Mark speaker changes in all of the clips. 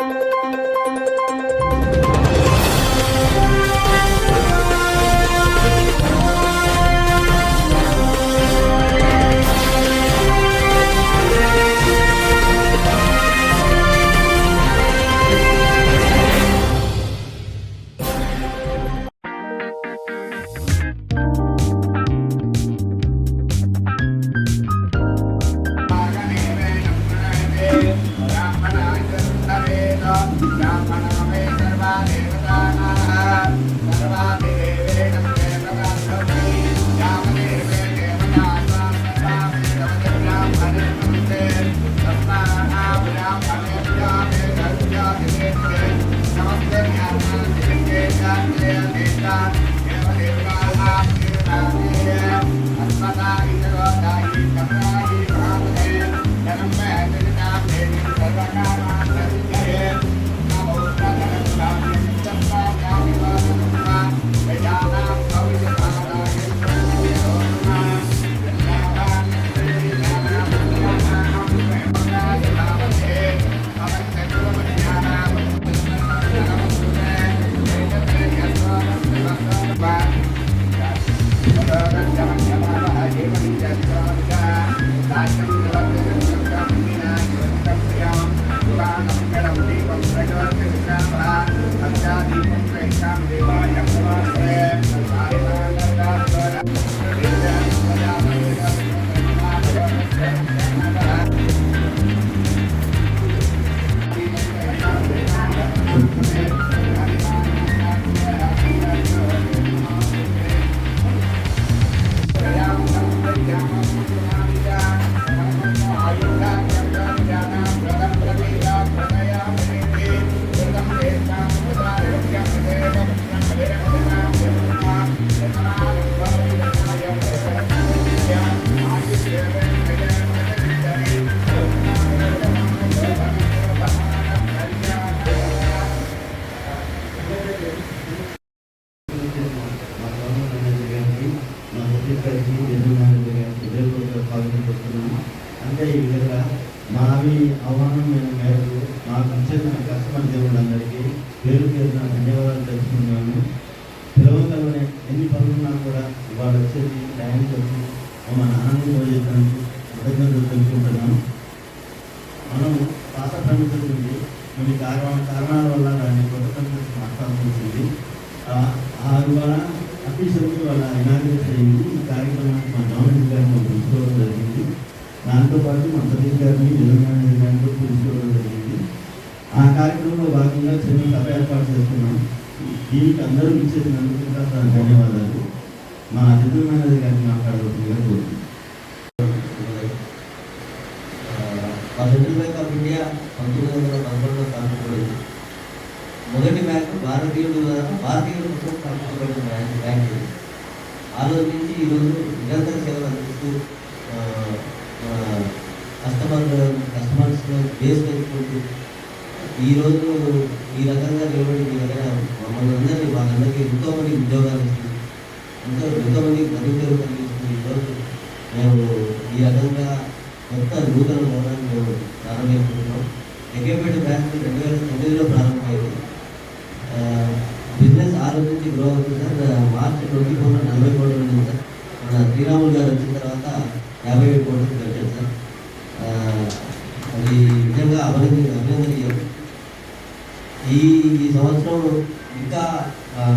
Speaker 1: thank you. మా ధన్యవాదాలు. మా జనరల్ మేనేజర్ గారిని మాట్లాడవలసిందిగా కోరుతుంది
Speaker 2: మా బ్యాంక్ ఆఫ్ ఇండియా పంతొమ్మిది వందల పదకొండులో స్థాపించబడింది. మొదటి బ్యాంకు భారతీయుడు ద్వారా భారతీయుల కోసం స్థాపించబడిన బ్యాంక్ బ్యాంక్ ఆ రోజు నుంచి ఈ రోజు నిరంతర సేవలు అందిస్తూ ఆ, మన కస్టమర్ కస్టమర్స్ బేస్ పెంచుకుంటూ ఈ రోజు ఈ రకంగా నిలబడి మీ దగ్గర మమ్మల్ని అందరినీ వాళ్ళందరికీ ఎంతో మంది ఉద్యోగాలు ఇస్తుంది ఎంతో ఎంతో మందికి బతుకులు కలిగిస్తుంది ఈరోజు మేము ఈ రకంగా కొత్త నూతన భవనాన్ని మేము ప్రారంభించుకుంటున్నాం ఎకేపేట బ్యాంక్ రెండు వేల తొమ్మిదిలో ప్రారంభమైంది ఆ, బిజినెస్ ఆ రోజు నుంచి గ్రో అవుతుంది సార్ కూడా నలభై కోట్లు ఉంది సార్ మన శ్రీరాములు గారు వచ్చిన తర్వాత యాభై ఏడు కోట్లు పెట్టారు సార్. అది నిజంగా అభినంది అభినందనీయం. ఈ ఈ సంవత్సరం ఇంకా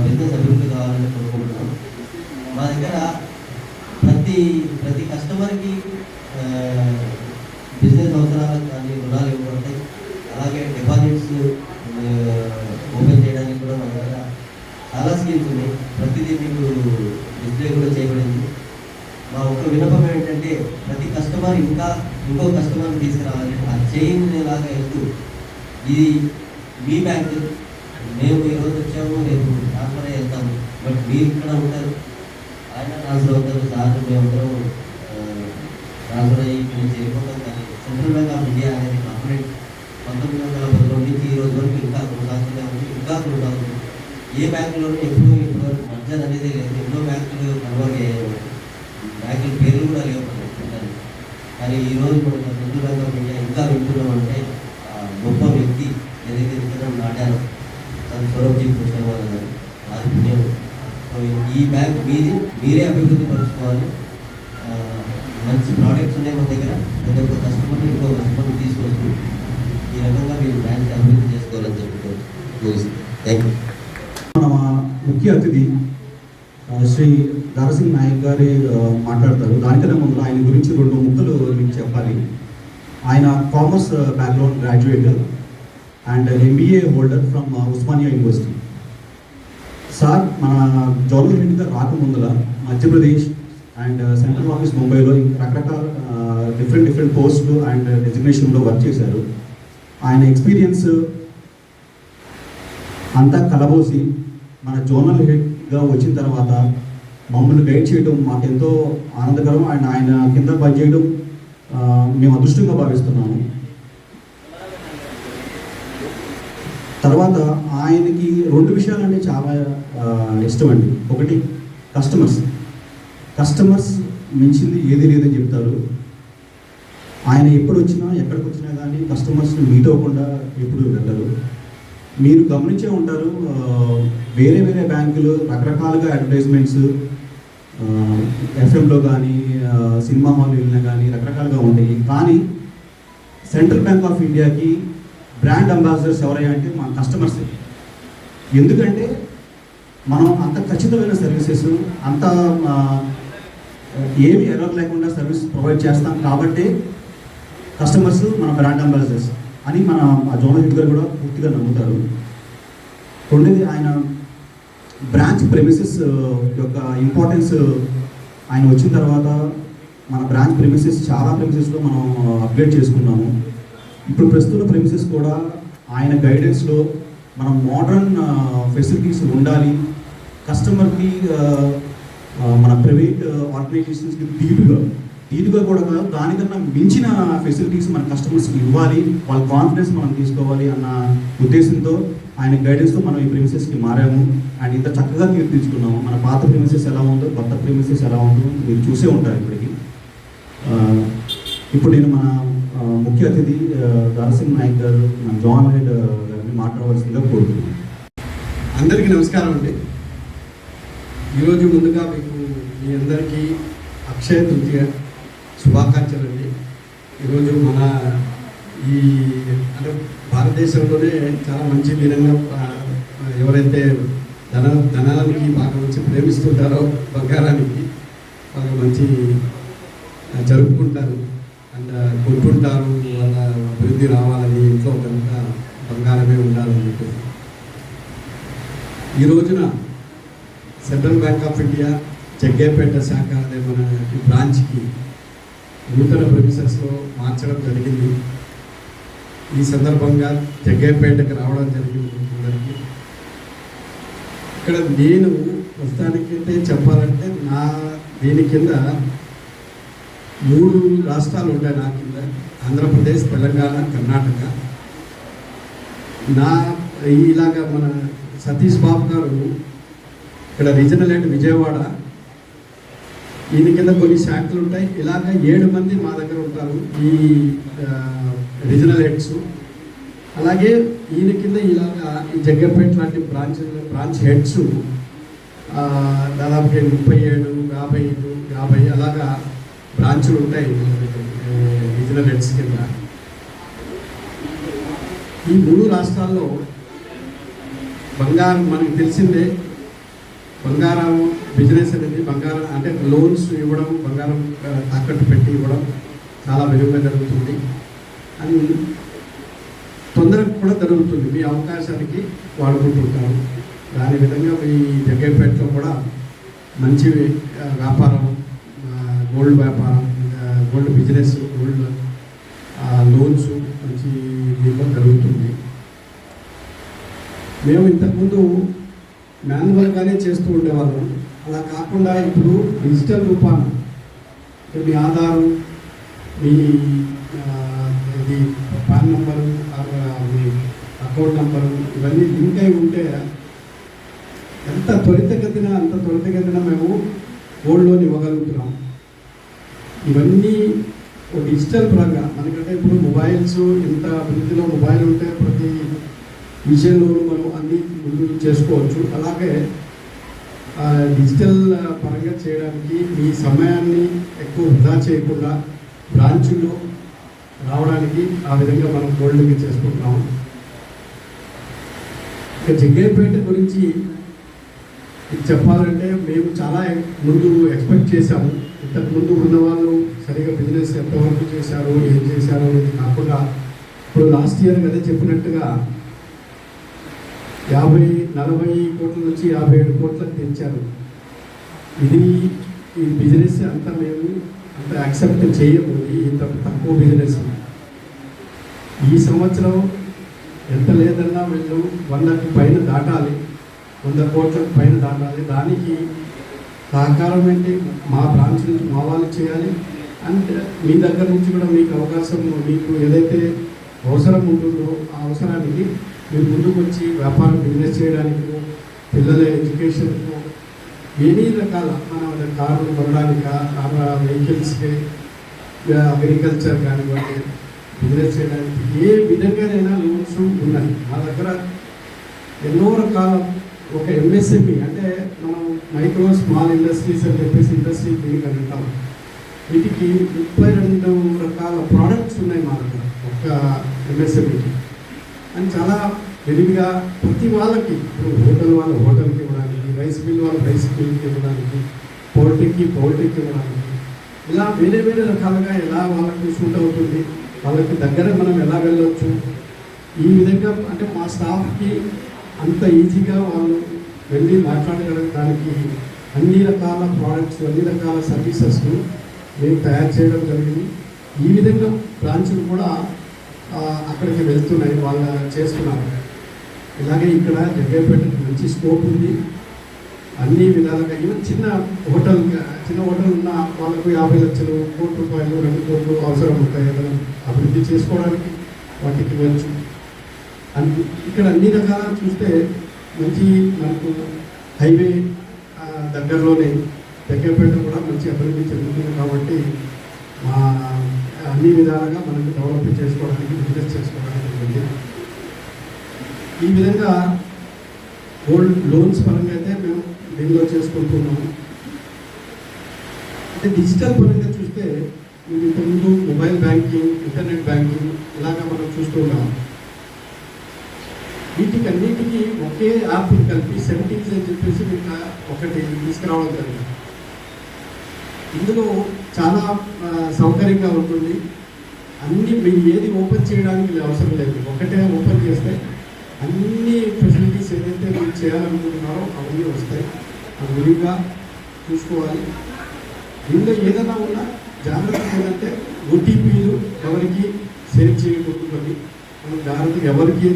Speaker 2: బిజినెస్ అభివృద్ధి కావాలని కోరుకుంటున్నాం. మా దగ్గర ప్రతి ప్రతి కస్టమర్కి బిజినెస్ అవసరాలకు కానీ రుణాలు ఇవ్వబడతాయి. అలాగే డిపాజిట్స్ ఓపెన్ చేయడానికి కూడా మన దగ్గర చాలా స్కీమ్స్ ఉన్నాయి ప్రతిదీ మీకు డిస్ప్లే కూడా చేయబడింది. మా ఒక విన్నపం ఏంటంటే ప్రతి కస్టమర్ ఇంకా ఇంకో కస్టమర్ని తీసుకురావాలి. ఆ చైన్ లాగా వెళ్తూ ఇది మీ బ్యాంక్ మేము ఈరోజు వచ్చాము రేపు ట్రాన్స్ఫర్ వెళ్తాము. బట్ మీరు ఇక్కడ ఉంటారు. ఆయన ట్రాన్స్ఫర్ అవుతారు. సార్ మేమందరం ట్రాన్స్ఫర్ అయ్యి ఇక్కడ నుంచి కానీ సెంట్రల్ బ్యాంక్ ఆఫ్ ఇండియా అనేది కార్పొరేట్ పంతొమ్మిది వందల పదిలో నుంచి ఈ రోజు వరకు ఇంకా కొనసాగుతూనే ఉంది. ఇంకా కొనసాగుతుంది. ఏ బ్యాంకులోనూ ఎప్పుడు ఇప్పుడు అనేది లేదు. ఎన్నో బ్యాంకులు కన్వర్ట్ చేయబడి బ్యాంకుల పేర్లు కూడా లేవు కానీ ఈ రోజు మనం సెంట్రల్ బ్యాంక్ ఇంకా వింటున్నాం అంటే ఆ గొప్ప వ్యక్తి ఏదైతే సౌరభ్జీ కృష్ణమాల గారు వారి పుణ్యం ఈ బ్యాంక్ మీది మీరే అభివృద్ధి పరుచుకోవాలి. మంచి ప్రోడక్ట్స్ ఉన్నాయి మన దగ్గర. ప్రతి ఒక్క కస్టమర్ని ఇంకో కస్టమర్ని తీసుకొస్తూ ఈ రకంగా మీరు బ్యాంక్ అభివృద్ధి చేసుకోవాలని చెప్పుకో థ్యాంక్ యూ
Speaker 3: మన ముఖ్య అతిథి నరసింహ నాయక్ గారి మాట్లాడతారు. దానికన్నా ముందు ఆయన గురించి రెండు ముక్కలు మీకు చెప్పాలి. ఆయన commerce background graduate and MBA holder from Osmania university. Sir మన జోనల్ హెడ్గా రాకముందుల మధ్యప్రదేశ్ అండ్ సెంట్రల్ ఆఫీస్ ముంబైలో రకరకాల డిఫరెంట్ డిఫరెంట్ పోస్టులు అండ్ డెసిగ్నేషన్లో వర్క్ చేశారు. ఆయన ఎక్స్పీరియన్స్ అంతా కలబోసి మన జోనల్ హెడ్గా వచ్చిన తర్వాత మమ్మల్ని గైడ్ చేయడం మాకెంతో ఆనందకరం. అండ్ ఆయన కింద పనిచేయడం మేము అదృష్టంగా భావిస్తున్నాము. తర్వాత ఆయనకి రెండు విషయాలంటే చాలా ఇష్టమండి. ఇష్టం అండి ఒకటి కస్టమర్స్ కస్టమర్స్ మించింది ఏది లేదని చెప్తారు. ఆయన ఎప్పుడు వచ్చినా ఎక్కడికి వచ్చినా కానీ కస్టమర్స్ని మీట్ అవ్వకుండా ఎప్పుడు వెళ్ళరు. మీరు గమనించే ఉంటారు వేరే వేరే బ్యాంకులు రకరకాలుగా అడ్వర్టైజ్మెంట్స్ ఎఫ్ఎంలో కానీ సినిమా హాల్ వెళ్ళినా కానీ రకరకాలుగా ఉండేవి కానీ సెంట్రల్ బ్యాంక్ ఆఫ్ ఇండియాకి బ్రాండ్ అంబాసిడర్స్ ఎవరయ్యా అంటే మన కస్టమర్స్. ఎందుకంటే మనం అంత ఖచ్చితమైన సర్వీసెస్ అంత ఏమి ఎర్రర్ లేకుండా సర్వీస్ ప్రొవైడ్ చేస్తాం కాబట్టి కస్టమర్స్ మన బ్రాండ్ అంబాసిడర్స్ అని మన జోనల్ హెడ్ గారు కూడా పూర్తిగా నమ్ముతారు. రెండోది ఆయన బ్రాంచ్ ప్రెమిసెస్ యొక్క ఇంపార్టెన్స్ ఆయన వచ్చిన తర్వాత మన బ్రాంచ్ ప్రెమిసెస్ చాలా ప్రెమిసెస్లో మనం అప్గ్రేడ్ చేసుకున్నాము. ఇప్పుడు ప్రస్తుత ప్రెమిసెస్ కూడా ఆయన గైడెన్స్లో మనం మోడర్న్ ఫెసిలిటీస్ ఉండాలి. కస్టమర్కి మన ప్రైవేట్ ఆర్గనైజేషన్స్కి దీటుగా దీటుగా కూడా కాదు దానికన్నా మించిన ఫెసిలిటీస్ మన కస్టమర్స్కి ఇవ్వాలి. వాళ్ళ కాన్ఫిడెన్స్ మనం తీసుకోవాలి అన్న ఉద్దేశంతో ఆయన గైడెన్స్తో మనం ఈ ప్రిమిసెస్కి మారాము. అండ్ ఇంత చక్కగా తీర్పించుకున్నాము మన పాత ప్రిమిసెస్ ఎలా ఉందో కొత్త ప్రిమిసెస్ ఎలా ఉందో మీరు చూసే ఉంటారు ఇప్పటికి. ఇప్పుడు నేను మన ముఖ్య అతిథి దారసింగ్ నాయక్ గారు మన జవాన్ గారిని మాట్లాడవలసిందిగా కోరుతున్నాను.
Speaker 4: అందరికీ నమస్కారం అండి. ఈరోజు ముందుగా మీకు మీ అందరికీ అక్షయ తృతీయ శుభాకాంక్షలు అండి ఈరోజు మన ఈ అంటే భారతదేశంలోనే చాలా మంచి విధంగా ఎవరైతే ధన ధనానికి బాగా మంచి ప్రేమిస్తుంటారో బంగారానికి బాగా మంచి జరుపుకుంటారు. అండ్ కొట్టుంటారు వాళ్ళ అభివృద్ధి రావాలని ఇంట్లో కనుక బంగారమే ఉండాలని చెప్పేసి. ఈ రోజున central bank of India Jaggepeta శాఖ అదే మన బ్రాంచ్కి నూతన ప్రొఫెసర్స్లో మార్చడం జరిగింది. ఈ సందర్భంగా జగ్గైపేటకు రావడం జరిగింది అందరికీ. ఇక్కడ నేను ప్రస్తుతానికైతే చెప్పాలంటే నా దీని కింద మూడు రాష్ట్రాలు ఉంటాయి నా కింద. ఆంధ్రప్రదేశ్ తెలంగాణ కర్ణాటక. నా ఇలాగా మన సతీష్ బాబు గారు ఇక్కడ రీజనల్ అండ్ విజయవాడ. దీని కింద కొన్ని శాఖలు ఉంటాయి. ఇలాగ ఏడు మంది మా దగ్గర ఉంటారు. ఈ రీజనల్ హెడ్స్. అలాగే ఈయన కింద ఇలాగా ఈ జగ్గపేట లాంటి బ్రాంచ్ బ్రాంచ్ హెడ్స్ ఆ, దాదాపుగా ముప్పై ఏడు యాభై ఐదు యాభై అలాగా బ్రాంచ్లు ఉంటాయి రీజనల్ హెడ్స్ కింద. ఈ మూడు రాష్ట్రాల్లో బంగారం మనకు తెలిసిందే బంగారం బిజినెస్ అనేది బంగారం అంటే లోన్స్ ఇవ్వడం బంగారం తాకట్టు పెట్టి ఇవ్వడం చాలా విలువగా జరుగుతుంది. అని తొందరగా కూడా జరుగుతుంది మీ అవకాశానికి వాడుకుంటుంటారు. దాని విధంగా ఈ జగ్గైపేటలో కూడా మంచి వ్యాపారం గోల్డ్ వ్యాపారం గోల్డ్ బిజినెస్ గోల్డ్ లోన్స్ మంచి దీంట్లో జరుగుతుంది మేము ఇంతకుముందు మాన్యువల్గానే చేస్తూ ఉండేవాళ్ళం. అలా కాకుండా ఇప్పుడు డిజిటల్ రూపాన మీ ఆధారం మీ ఇది పాన్ నెంబరు మీ అకౌంట్ నెంబరు ఇవన్నీ లింక్ అయి ఉంటే ఎంత త్వరితగతిన అంత త్వరితగతిన మేము గోల్డ్ లోన్ ఇవ్వగలుగుతున్నాం. ఇవన్నీ ఒక డిజిటల్ పరంగా మనకంటే ఇప్పుడు మొబైల్స్ ఇంత అభివృద్ధిలో మొబైల్ ఉంటే ప్రతి విషయంలోనూ మనం అన్ని ముందు చేసుకోవచ్చు. అలాగే డిజిటల్ పరంగా చేయడానికి మీ సమయాన్ని ఎక్కువ వృధా చేయకుండా బ్రాంచుల్లో రావడానికి ఆ విధంగా మనం కోల్డింగ్ చేసుకుంటున్నాము. ఇక జగ్గేపేట గురించి చెప్పాలంటే మేము చాలా ముందు ఎక్స్పెక్ట్ చేశాము. ఇంతకు ముందు ఉన్న వాళ్ళు సరిగా బిజినెస్ ఎంతవరకు చేశారు ఏం చేశారు అనేది కాకుండా ఇప్పుడు లాస్ట్ ఇయర్ అదే చెప్పినట్టుగా యాభై నలభై కోట్ల నుంచి యాభై ఏడు కోట్లకు పెంచారు. ఇది ఈ బిజినెస్ అంతా మేము అంత యాక్సెప్ట్ చేయము. ఇంత తక్కువ బిజినెస్ ఈ సంవత్సరం ఎంత లేదన్నా వీళ్ళు వందకి పైన దాటాలి వంద కోట్లకు పైన దాటాలి. దానికి సహకారం ఏంటి? మా బ్రాంచ్ నుంచి మా వాళ్ళు చేయాలి. అండ్ మీ దగ్గర నుంచి కూడా మీకు అవకాశం మీకు ఏదైతే అవసరం ఉంటుందో ఆ అవసరానికి మీరు ముందుకు వచ్చి వ్యాపారం బిజినెస్ చేయడానికి పిల్లల ఎడ్యుకేషన్కు ఎన్ని రకాల మన కార్లు కొనడానికి వెహికల్స్కి అగ్రికల్చర్ కానివ్వండి బిజినెస్ చేయడానికి ఏ విధంగానైనా లోన్స్ ఉన్నాయి మా దగ్గర ఎన్నో రకాల ఒక ఎంఎస్ఎంఈ అంటే మనం మైక్రో స్మాల్ ఇండస్ట్రీస్ అని చెప్పేసి ఇండస్ట్రీ క్లినిక్ అని అంటాం. వీటికి ముప్పై రెండు రకాల ప్రోడక్ట్స్ ఉన్నాయి మా దగ్గర ఒక ఎంఎస్ఎంఈకి అని చాలా తెలివిగా ప్రతి వాళ్ళకి ఇప్పుడు హోటల్ వాళ్ళు హోటల్కి ఇవ్వడానికి రైస్ మిల్ వాళ్ళు రైస్ మిల్కి ఇవ్వడానికి పౌల్ట్రీకి పౌల్ట్రీకి ఇవ్వడానికి ఇలా వేరే వేరే రకాలుగా ఎలా వాళ్ళకి సూట్ అవుతుంది వాళ్ళకి దగ్గర మనం ఎలా వెళ్ళొచ్చు? ఈ విధంగా అంటే మా స్టాఫ్కి అంత ఈజీగా వాళ్ళు వెళ్ళి మాట్లాడగలగడానికి అన్ని రకాల ప్రోడక్ట్స్ అన్ని రకాల సర్వీసెస్ను మేము తయారు చేయడం జరిగింది. ఈ విధంగా బ్రాంచ్లు కూడా అక్కడికి వెళ్తున్నాయి వాళ్ళు చేస్తున్నారు. ఇలాగే ఇక్కడ జగ్గైపేటకి మంచి స్కోప్ ఉంది. అన్ని విధాలుగా ఈవెన్ చిన్న హోటల్ చిన్న హోటల్ ఉన్న వాళ్ళకు యాభై లక్షలు కోటి రూపాయలు రెండు కోట్లు అవసరం ఉంటాయి ఏదైనా అభివృద్ధి చేసుకోవడానికి వాటికి ఇవ్వచ్చు అన్ని ఇక్కడ అన్ని రకాల చూస్తే మంచి మనకు హైవే దగ్గరలోనే దగ్గరపేట కూడా మంచి అభివృద్ధి చెందుతుంది కాబట్టి మా అన్ని విధాలుగా మనకు డెవలప్ చేసుకోవడానికి బిజినెస్ చేసుకోవడానికి ఉంటుంది ఈ విధంగా గోల్డ్ లోన్స్ పరంగా అయితే మేము దీనిలో చేసుకుంటున్నాము. అంటే డిజిటల్ పరంగా చూస్తే మీరు ఇంతకుముందు మొబైల్ బ్యాంకింగ్ ఇంటర్నెట్ బ్యాంకింగ్ ఇలాగా మనం చూస్తూ ఉన్నాం. వీటికి అన్నిటికీ ఒకే యాప్ కలిపి సెట్టింగ్స్ అని చెప్పేసి మీకు ఒకటి తీసుకురావడం జరిగింది. ఇందులో చాలా సౌకర్యంగా ఉంటుంది. అన్ని మీరు ఏది ఓపెన్ చేయడానికి అవసరం లేదు. ఒకటే ఓపెన్ చేస్తే అన్ని ఫెసిలిటీస్ ఏదైతే మీరు చేయాలనుకుంటున్నారో అవన్నీ వస్తాయి. అది విరిగా చూసుకోవాలి. ఇందులో ఏదైనా ఉన్నా జాగ్రత్త ఏంటంటే ఓటీపీలు ఎవరికి షేర్ చేయకూడదు మనం జాగ్రత్తగా ఎవరికి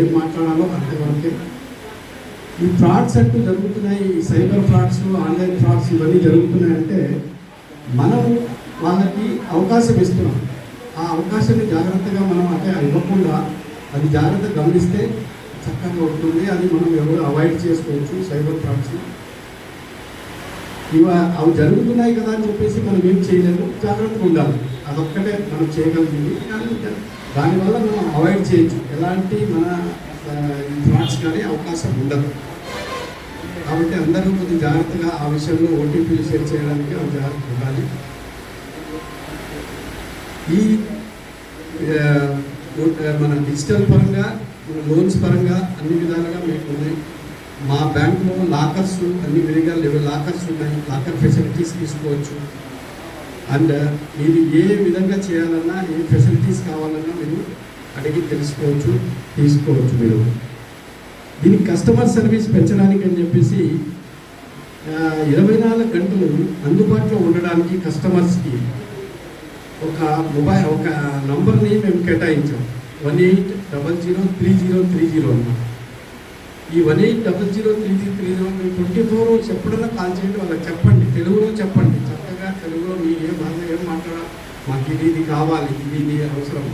Speaker 4: ఏం మాట్లాడాలో అంతవరకే ఈ ఫ్రాడ్స్ అంటూ జరుగుతున్నాయి సైబర్ ఫ్రాడ్స్ ఆన్లైన్ ఫ్రాడ్స్ ఇవన్నీ జరుగుతున్నాయంటే మనం వాళ్ళకి అవకాశం ఇస్తున్నాం. ఆ అవకాశాన్ని జాగ్రత్తగా మనం అంటే ఇవ్వకుండా అది జాగ్రత్త గమనిస్తే చక్కగా ఉంటుంది. అది మనం ఎవరు అవాయిడ్ చేసుకోవచ్చు సైబర్ ఫ్రాడ్స్ ఇవ అవి జరుగుతున్నాయి కదా అని చెప్పేసి మనం ఏం చేయలేము. జాగ్రత్తగా ఉండాలి. అదొక్కటే మనం చేయగలిగింది. కానీ దానివల్ల మనం అవాయిడ్ చేయొచ్చు. ఎలాంటి మన థాట్స్ కానీ అవకాశం ఉండదు. కాబట్టి అందరూ కొద్దిగా జాగ్రత్తగా ఆ విషయంలో ఓటీపీలు షేర్ చేయడానికి అవి జాగ్రత్త ఉండాలి. ఈ మన డిజిటల్ పరంగా మన లోన్స్ పరంగా అన్ని విధాలుగా మీకు ఉన్నాయి. మా బ్యాంకులో లాకర్స్ అన్ని విడిగా లేవు. లాకర్స్ ఉన్నాయి. లాకర్ ఫెసిలిటీస్ తీసుకోవచ్చు. అండ్ మీరు ఏ విధంగా చేయాలన్నా ఏ ఫెసిలిటీస్ కావాలన్నా మీరు అడిగి తెలుసుకోవచ్చు తీసుకోవచ్చు మీరు. దీనికి కస్టమర్ సర్వీస్ పెంచడానికి అని చెప్పేసి ఇరవై నాలుగు గంటలు అందుబాటులో ఉండడానికి కస్టమర్స్కి ఒక మొబైల్ ఒక నంబర్ని మేము కేటాయించాం. One eight double zero three zero three zero అన్నమాట ఈ one eight zero three zero three zero మీరు ట్వంటీ ఫోర్ అవర్స్ ఎప్పుడైనా కాల్ చేయండి వాళ్ళకి చెప్పండి. తెలుగులో చెప్పండి. చక్కగా తెలుగులో మీ ఏ భాష ఏం మాట్లాడాలి మాకు ఇది ఇది కావాలి ఇది ఇది అవసరం.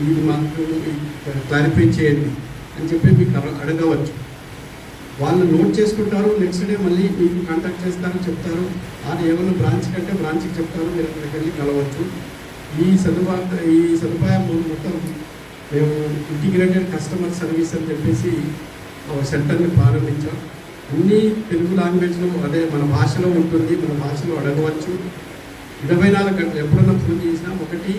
Speaker 4: ఇది మాకు క్లారిఫై చేయండి అని చెప్పి మీకు అడగవచ్చు. వాళ్ళు నోట్ చేసుకుంటారు నెక్స్ట్ డే మళ్ళీ మీకు కాంటాక్ట్ చేస్తారు చెప్తారు. అది ఏమైనా బ్రాంచ్ కంటే బ్రాంచ్కి చెప్తారు మీరు అక్కడికి వెళ్ళి కలవచ్చు. ఈ సదుపాయం ఈ సదుపాయం మొత్తం మేము ఇంటిగ్రేటెడ్ కస్టమర్ సర్వీస్ అని చెప్పేసి ఒక సెంటర్ని ప్రారంభించాం. అన్ని తెలుగు లాంగ్వేజ్లో అదే మన భాషలో ఉంటుంది మన భాషలో అడగవచ్చు. ఇరవై నాలుగు గంటలు ఎప్పుడన్నా ఫోన్ చేసినా ఒకటి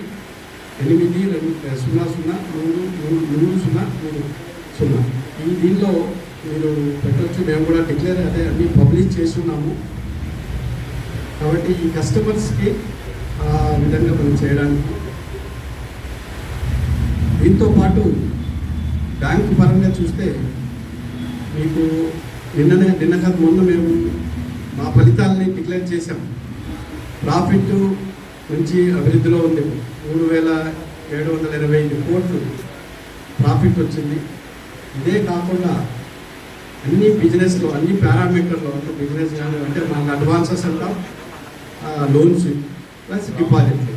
Speaker 4: ఎనిమిది రెండు సున్నా సున్నా మూడు మూడు మూడు సున్నా మూడు సున్నా. ఈ దీనిలో మీరు పెట్టవచ్చు మేము కూడా డిక్లేర్ అదే అన్ని పబ్లిష్ చేస్తున్నాము. కాబట్టి ఈ కస్టమర్స్కి ఆ విధంగా మనం చేయడానికి దీంతో పాటు బ్యాంకు పరంగా చూస్తే మీకు నిన్ననే నిన్న కాదు మొన్న మేము మా ఫలితాలని డిక్లేర్ చేశాం. ప్రాఫిట్ మంచి అభివృద్ధిలో ఉంది. మూడు వేల ఏడు వందల ఇరవై ఐదు కోట్లు ప్రాఫిట్ వచ్చింది. ఇదే కాకుండా అన్ని బిజినెస్లో అన్ని పారామీటర్లో అంటే బిజినెస్ కానీ అంటే మన అడ్వాన్సెస్ అంటాం లోన్స్ ప్లస్ డిపాజిట్లు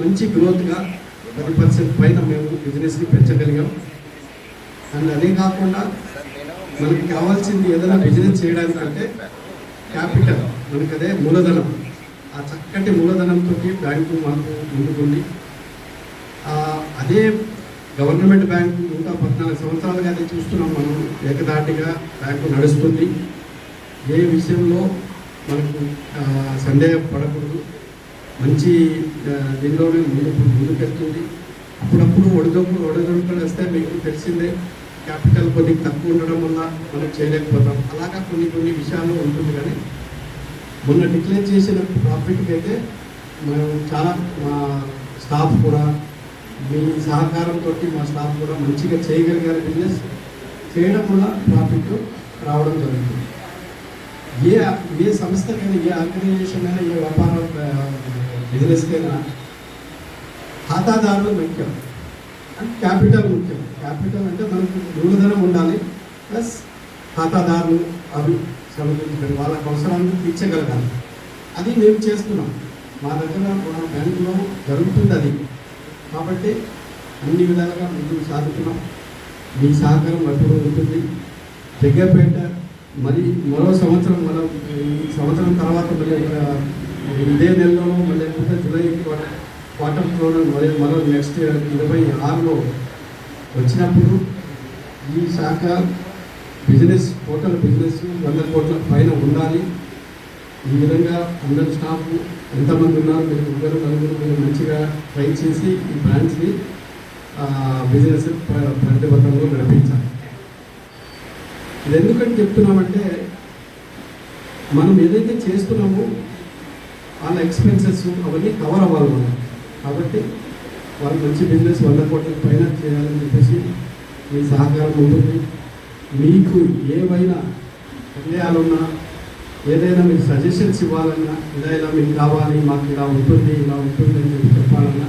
Speaker 4: మంచి గ్రోత్గా పది పర్సెంట్ పైన మేము బిజినెస్ని పెంచగలిగాం. అండ్ అదే కాకుండా మనకి కావాల్సింది ఏదైనా బిజినెస్ చేయడానికంటే క్యాపిటల్ మనకి అదే మూలధనం. ఆ చక్కటి మూలధనంతో బ్యాంకు మాకు ముందుకుంది. అదే గవర్నమెంట్ బ్యాంకు నూట పద్నాలుగు సంవత్సరాలుగా అది చూస్తున్నాం మనం ఏకదాటిగా బ్యాంకు నడుస్తుంది. ఏ విషయంలో మనకు ఆ, సందేహపడకూడదు. మంచి దీనిలోనే ముందు ముందుకెళ్తుంది. అప్పుడప్పుడు ఒడిదొప్పులు ఒడిదొడుకులు వస్తే మీకు తెలిసిందే. క్యాపిటల్ కొన్ని తక్కువ ఉండడం వల్ల మనం చేయలేకపోతాం. అలాగా కొన్ని కొన్ని విషయాలు ఉంటుంది కానీ మొన్న డిక్లేర్ చేసిన ప్రాఫిట్కి అయితే మనం చాలా మా స్టాఫ్ కూడా మీ సహకారంతో మా స్టాఫ్ కూడా మంచిగా చేయగలిగారు బిజినెస్ చేయడం వల్ల ప్రాఫిట్ రావడం జరుగుతుంది. ఏ ఏ సంస్థకైనా ఏ ఆర్గనైజేషన్ అయినా ఏ వ్యాపార బిజినెస్కైనా ఖాతాదారులు ముఖ్యం. అండ్ క్యాపిటల్ ముఖ్యం. క్యాపిటల్ అంటే మనకు మూలధనం ఉండాలి ప్లస్ ఖాతాదారులు అవి సమకూర్చుకొని వాళ్ళ అవసరాలను తీర్చగలగాలి. అది మేము చేస్తున్నాం. మా దగ్గర మా బ్యాంకులో జరుగుతుంది అది కాబట్టి అన్ని విధాలుగా ముందుకు సాగుతున్నాం. మీ సహకారం ఎప్పుడు ఉంటుంది. జగ్గపేట మరి మరో సంవత్సరం మనం సంవత్సరం తర్వాత మళ్ళీ ఇక్కడ ఇదే నెలలో మళ్ళీ జూలై క్వార్టర్ క్వార్టర్లోనో మళ్ళీ మరో నెక్స్ట్ ఇరవై ఆరులో వచ్చినప్పుడు ఈ శాఖ బిజినెస్ హోటల్ బిజినెస్ వంద కోట్ల పైన ఉండాలి. ఈ విధంగా అందరు స్టాఫ్ ఎంతమంది ఉన్నారు మీరు ముగ్గురు నలుగురు మీరు మంచిగా ట్రై చేసి ఈ బ్రాంచ్ని బిజినెస్ ప్రతిబద్ధంగా నడిపించాలి. ఇది ఎందుకని చెప్తున్నామంటే మనం ఏదైతే చేస్తున్నామో వాళ్ళ ఎక్స్పెన్సెస్ అవన్నీ కవర్ అవ్వాలి మనం. కాబట్టి వాళ్ళు మంచి బిజినెస్ వంద కోట్ల పైన చేయాలని చెప్పేసి మీ సహకారం ఉంటుంది. మీకు ఏవైనా నిర్ణయాలున్నా ఏదైనా మీరు సజెషన్స్ ఇవ్వాలన్నా ఇలా ఇలా మీకు కావాలి మాకు ఇలా ఉంటుంది ఇలా ఉంటుంది అని చెప్పి చెప్పాలన్నా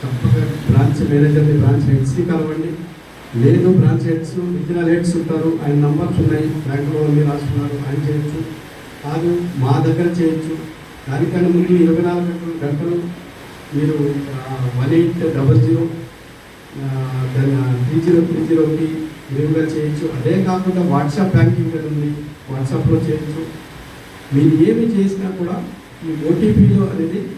Speaker 4: తప్పక బ్రాంచ్ మేనేజర్ని బ్రాంచ్ హెడ్స్ని కలవండి. లేదు బ్రాంచ్ హెడ్స్ రీజనల్ హెడ్స్ ఉంటారు ఆయన నంబర్స్ ఉన్నాయి బ్యాంకులో మీరు రాస్తున్నారు ఆయన చేయొచ్చు. కాదు మా దగ్గర చేయొచ్చు. దానికన్నా ముందు ఇరవై నాలుగు గంటలు గంటలు మీరు వన్ ఎయిట్ డబల్ జీరో దాని త్రీ జీరో త్రీ జీరోకి నేరుగా చేయొచ్చు. అదే కాకుండా వాట్సాప్ బ్యాంకింగ్ అని ఉంది. వాట్సాప్లో చేయొచ్చు. మీరు ఏమి చేసినా కూడా ఈ ఓటీపీలో అనేది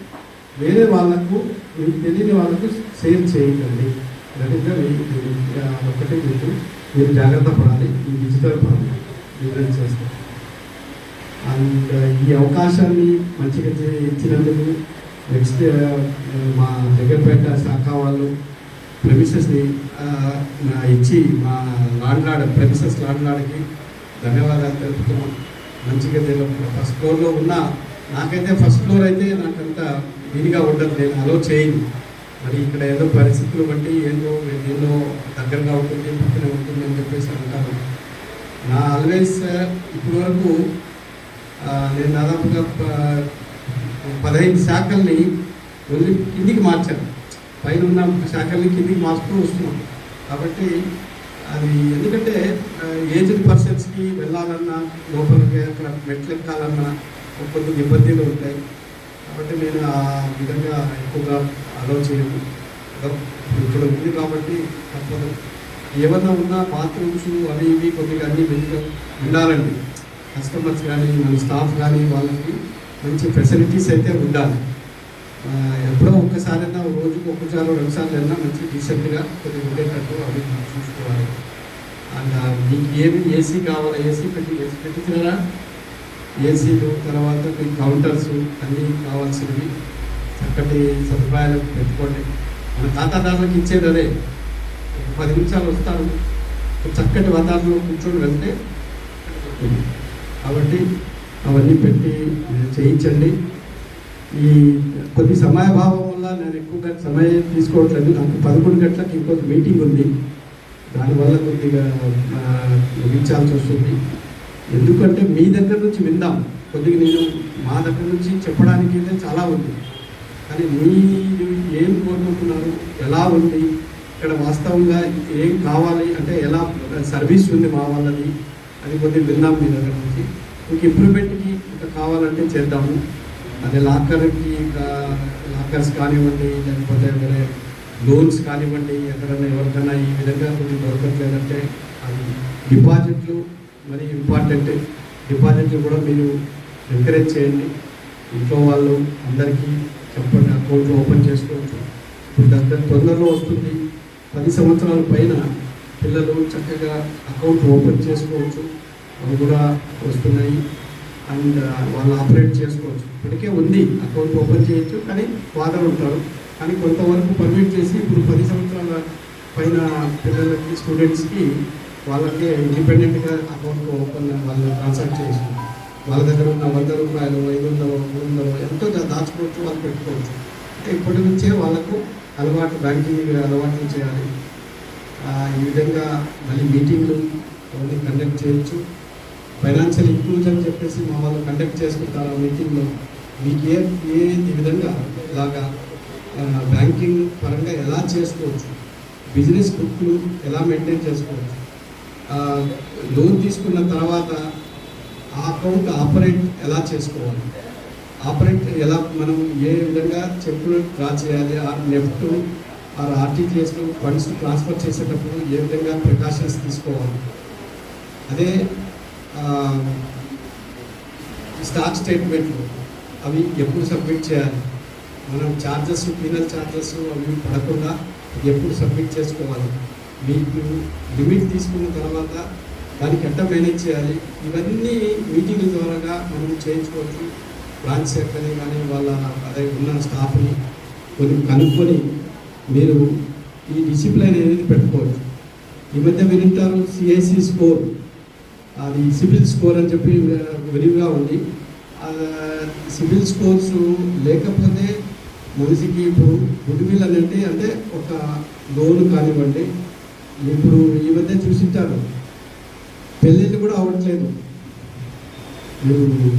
Speaker 4: వేరే వాళ్ళకు మీకు తెలియని వాళ్ళకు షేర్ చేయకండి దట్ ఒకటే మీకు మీరు జాగ్రత్త పడాలి. ఈ డిజిటల్ పరంగా బిజినెస్ అండ్ ఈ అవకాశాన్ని మంచిగా చే- ఇచ్చినందుకు నెక్స్ట్ uh, uh, మా దగ్గరపేట శాఖ వాళ్ళు ప్రెమిసెస్ని ఇచ్చి మా లాండ్లాడ్ ప్రెమిసెస్ లాండ్లాడ్కి ధన్యవాదాలు తెలుపుతున్నాం. మంచిగా నేను ఫస్ట్ ఫ్లోర్లో ఉన్నా నాకైతే ఫస్ట్ ఫ్లోర్ అయితే నాకంత దీనిగా ఉండదు నేను అలో చేయను. మరి ఇక్కడ ఏదో పరిస్థితులు బట్టి ఏందో ఏదో దగ్గరగా ఉంటుంది పక్కనే ఉంటుంది అని చెప్పేసి అంటారు. నా ఆల్వేస్ uh, ఇప్పటి వరకు నేను దాదాపుగా పదహైదు శాఖల్ని వెళ్ళి కిందికి మార్చారు. పైన ఉన్న శాఖల్ని కిందికి మార్చుకుని వస్తున్నాం. కాబట్టి అది ఎందుకంటే ఏజ్డ్ పర్సన్స్కి వెళ్ళాలన్నా లోపలికి అక్కడ మెట్లు ఎక్కాలన్నా కొన్ని ఇబ్బందులు ఉంటాయి. కాబట్టి నేను ఆ విధంగా ఎక్కువగా అలౌ చేయను. ఇప్పుడు ఉంది కాబట్టి తప్పదు. ఏమన్నా ఉన్నా బాత్రూమ్స్ అవి ఇవి కొద్దిగా అన్ని వెళ్ళి ఉండాలండి కస్టమర్స్ కానీ మన స్టాఫ్ కానీ వాళ్ళకి మంచి ఫెసిలిటీస్ అయితే ఉండాలి. ఎప్పుడో ఒక్కసారైనా రోజుకు ఒక్కసారి రెండుసార్లు అయినా మంచి డీసెంట్గా కొద్దిగా ఉండేటట్టు అవి చూసుకోవాలి. అండ్ మీకు ఏమి ఏసీ కావాలి? ఏసీ పెట్టి ఏసీ పెట్టించినారా ఏసీలు తర్వాత మీ కౌంటర్స్ అన్నీ కావాల్సినవి. చక్కటి సదుపాయాలు పెట్టుకోండి. మన తాతాదారులకు ఇచ్చేది అదే. ఒక పది నిమిషాలు వస్తారు. చక్కటి వాతావరణంలో కూర్చొని వెళ్తే కాబట్టి అవన్నీ పెట్టి చేయించండి. ఈ కొద్ది సమయభావం వల్ల నేను ఎక్కువగా సమయం తీసుకోవట్లేదు. నాకు పదకొండు గంటలకు ఇంకొక మీటింగ్ ఉంది. దానివల్ల కొద్దిగా ముగించాల్సి వస్తుంది. ఎందుకంటే మీ దగ్గర నుంచి విందాం. కొద్దిగా నేను మా దగ్గర నుంచి చెప్పడానికి అయితే చాలా ఉంది. కానీ మీరు ఏం కోరుకుంటున్నారు? ఎలా ఉంది? ఇక్కడ వాస్తవంగా ఏం కావాలి? అంటే ఎలా సర్వీస్ ఉంది మా వాళ్ళది? అది కొద్దిగా విందాం మీ దగ్గర నుంచి. ఇంక ఇంప్రూవ్మెంట్కి ఇంకా కావాలంటే చేద్దాము. అదే లాకర్కి ఇంకా లాకర్స్ కానివ్వండి లేకపోతే వేరే లోన్స్ కానివ్వండి ఎక్కడైనా ఎవరికైనా ఈ విధంగా కొన్ని దొరకట్లేదంటే అది డిపాజిట్లు మరి ఇంపార్టెంట్. డిపాజిట్లు కూడా మీరు ఎంకరేజ్ చేయండి. ఇంట్లో వాళ్ళు అందరికీ చెప్పండి అకౌంట్ ఓపెన్ చేసుకోవచ్చు ఇప్పుడు దగ్గర తొందరలో వస్తుంది. పది సంవత్సరాల పైన పిల్లలు చక్కగా అకౌంట్ ఓపెన్ చేసుకోవచ్చు. అవి కూడా వస్తున్నాయి. అండ్ వాళ్ళు ఆపరేట్ చేసుకోవచ్చు. ఇప్పటికే ఉంది. అకౌంట్ ఓపెన్ చేయొచ్చు కానీ ఫాదర్ ఉంటారు. కానీ కొంతవరకు పర్మిట్ చేసి ఇప్పుడు పది సంవత్సరాల పైన పిల్లలకి స్టూడెంట్స్కి వాళ్ళకే ఇండిపెండెంట్గా అకౌంట్ ఓపెన్ వాళ్ళు ట్రాన్సాక్ట్ చేసి వాళ్ళ దగ్గర ఉన్న వంద రూపాయలు ఐదు వందలు మూడు వందలు ఎంతో దాచుకోవచ్చు వాళ్ళు పెట్టుకోవచ్చు. అంటే ఇప్పటి నుంచే వాళ్ళకు అలవాటు బ్యాంకింగ్ అలవాట్లు చేయాలి. ఈ విధంగా మళ్ళీ మీటింగ్లు అవన్నీ కండక్ట్ చేయొచ్చు. ఫైనాన్షియల్ ఇంక్లూజన్ చెప్పేసి మా వాళ్ళు కండక్ట్ చేసుకుంటారు ఆ మీటింగ్లో. మీకు ఏ ఏ విధంగా ఇలాగా బ్యాంకింగ్ పరంగా ఎలా చేసుకోవచ్చు? బిజినెస్ బుక్లు ఎలా మెయింటైన్ చేసుకోవచ్చు? లోన్ తీసుకున్న తర్వాత ఆ అకౌంట్ ఆపరేట్ ఎలా చేసుకోవాలి? ఆపరేట్ ఎలా మనం ఏ విధంగా చెక్కులు డ్రా చేయాలి? ఆ నెఫ్ట్ ఆ ఆర్టీజీఎస్లో ఫండ్స్ ట్రాన్స్ఫర్ చేసేటప్పుడు ఏ విధంగా ప్రికాషన్స్ తీసుకోవాలి? అదే స్టాక్ స్టేట్మెంట్లు అవి ఎప్పుడు సబ్మిట్ చేయాలి? మనం ఛార్జెస్ పీనల్ ఛార్జెస్ అవి పడకుండా ఎప్పుడు సబ్మిట్ చేసుకోవాలి? మీకు లిమిట్ తీసుకున్న తర్వాత దానికి ఎట్లా మేనేజ్ చేయాలి? ఇవన్నీ మీటింగ్ల ద్వారా మనం చేయించుకోవచ్చు. బ్రాంచ్ సెక్రటరీ కానీ వాళ్ళ అదే ఉన్న స్టాఫ్ని కొన్ని కనుక్కొని మీరు ఈ డిసిప్లైన్ అనేది పెట్టుకోవచ్చు. ఈ మధ్య వినింటారు సిఐసి స్కోర్ అది సిబిల్ స్కోర్ అని చెప్పి విరివిగా ఉంది. ఆ, సిబిల్ స్కోర్స్ లేకపోతే మనిషికి ఇప్పుడు గుడ్విల్ అనేది అంటే ఒక లోన్ కానివ్వండి. ఇప్పుడు ఈ మధ్య చూసింటారు. పెళ్ళిళ్ళు కూడా అవ్వట్లేదు. మీరు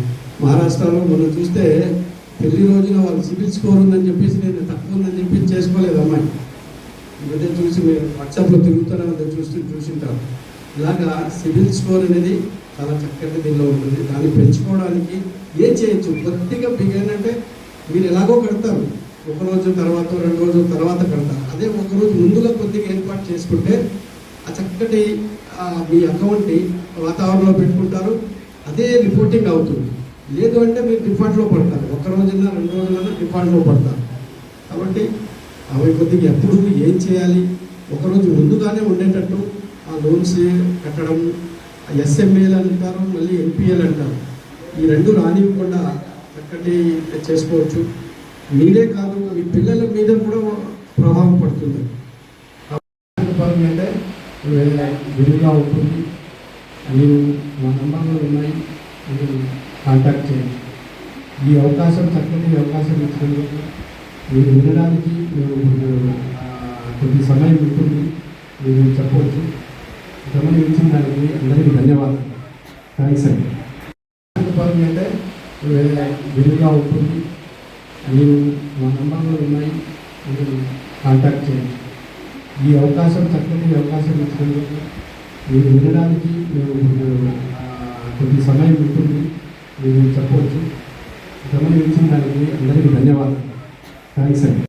Speaker 4: మహారాష్ట్రలో మనం చూస్తే పెళ్ళి రోజున వాళ్ళు సిబిల్ స్కోర్ ఉందని చెప్పేసి నేను తక్కువ ఉందని చెప్పి చేసుకోలేదు అమ్మాయి. ఈ మధ్య చూసి మీరు వాట్సాప్లో తిరుగుతారా? చూసి చూసింటారు. ఇలాగా సిబిల్ స్కోర్ అనేది చాలా చక్కటి దీనిలో ఉంటుంది. దాన్ని పెంచుకోవడానికి ఏం చేయొచ్చు? కొద్దిగా బిగిన్ అంటే మీరు ఎలాగో కడతారు. ఒక రోజు తర్వాత రెండు రోజుల తర్వాత కడతారు. అదే ఒక రోజు ముందుగా కొద్దిగా ఏర్పాటు చేసుకుంటే ఆ చక్కటి మీ అకౌంట్ని వాతావరణంలో పెట్టుకుంటారు. అదే రిపోర్టింగ్ అవుతుంది. లేదు అంటే మీరు డిఫాల్ట్లో పడతారు. ఒక రోజున రెండు రోజులైనా డిఫాల్ట్లో పడతారు. కాబట్టి అవి కొద్దిగా ఎప్పుడు ఏం చేయాలి? ఒకరోజు ముందుగానే ఉండేటట్టు ఆ లోన్స్ కట్టడం ఎస్ఎంఏలు అంటారు మళ్ళీ ఎంపీఎల్ అంటారు. ఈ రెండు రానివ్వకుండా చక్కటి చేసుకోవచ్చు. మీరే కాదు మీ పిల్లల మీద కూడా ప్రభావం పడుతుంది. అంటే విలుగా ఉంటుంది నేను మా నంబర్లు ఉన్నాయి మీరు కాంటాక్ట్ చేయండి. ఈ అవకాశం చక్కటి అవకాశం ఇచ్చినందుకు మీరు వినడానికి మీరు కొద్ది సమయం ఉంటుంది మీరు చెప్పవచ్చు. సమయం ఇచ్చిన దానికి అందరికీ ధన్యవాదాలు. థ్యాంక్స్ అండి. పరంగా అంటే విలువగా ఉంటుంది. మీరు మా నంబర్లు ఉన్నాయి. మీరు కాంటాక్ట్ చేయండి. ఈ అవకాశం చక్కటి అవకాశం ఇచ్చినందుకు మీరు వినడానికి మేము కొద్ది సమయం ఉంటుంది. మీరు చెప్పవచ్చు. గమనించిన దానికి అందరికీ ధన్యవాదాలు. థ్యాంక్స్ అండి.